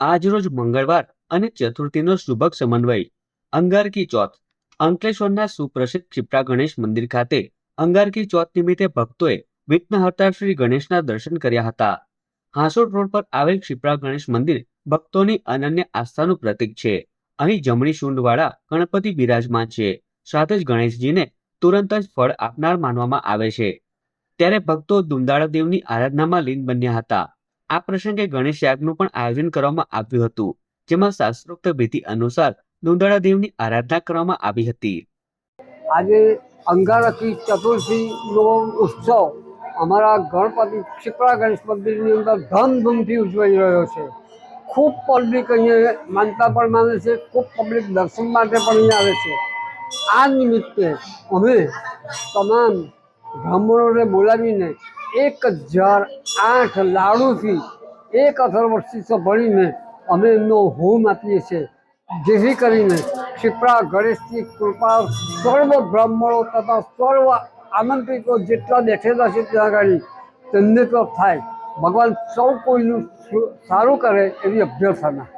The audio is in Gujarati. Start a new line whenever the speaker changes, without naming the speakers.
આજરોજ મંગળવાર અને ચતુર્થીનો શુભક સમન્વય. અંગારકી ચોથ. અંકલેશ્વરના સુપ્રસિદ્ધ ક્ષિપ્રા ગણેશ મંદિર ખાતે અંગારકી ચોથ નિમિત્તે ભક્તોએ વિઘ્નહર્તા શ્રી ગણેશના દર્શન કર્યા હતા. હાંસોડ રોડ પર આવેલ ક્ષિપ્રા ગણેશ મંદિર ભક્તોની અનન્ય આસ્થાનું પ્રતીક છે. અહીં જમણી શુંડવાળા ગણપતિ બિરાજમાન છે. સાથે જ ગણેશજીને તુરંત જ ફળ આપનાર માનવામાં આવે છે. ત્યારે ભક્તો દુંદાળા દેવની આરાધનામાં લીન બન્યા હતા. આ પ્રસંગે ગણેશ યાગનું પણ આયોજન કરવામાં આવ્યું હતું, જેમાં શાસ્ત્રોક્ત વિધિ અનુસાર દુંદળા દેવની આરાધના કરવામાં આવી હતી.
આજે અંગારકી ચતુર્થીનો ઉત્સવ અમારા ગણપતિ ક્ષિપ્રા ગણેશ મંદિરની અંદર ધામધૂમથી ઉજવાઈ રહ્યો છે. ખૂબ પબ્લિક અહીંયા માનતા પણ માને છે, ખૂબ પબ્લિક દર્શન માટે પણ અહીંયા આવે છે. આ નિમિત્તે અમે તમામ બ્રાહ્મણોને બોલાવીને એક હજાર આઠ લાડુથી એક અથર્વશીસો ભણીને અમે એમનો હોમ આપીએ છીએ. જેથી કરીને ક્ષિપ્રા ગણેશની કૃપા સર્વ બ્રાહ્મણો તથા સર્વ આમંત્રિતો જેટલા બેઠેલા છે ત્યાં આગળ, તેમને તો થાય. ભગવાન સૌ કોઈનું સારું કરે એવી અભ્યર્થના.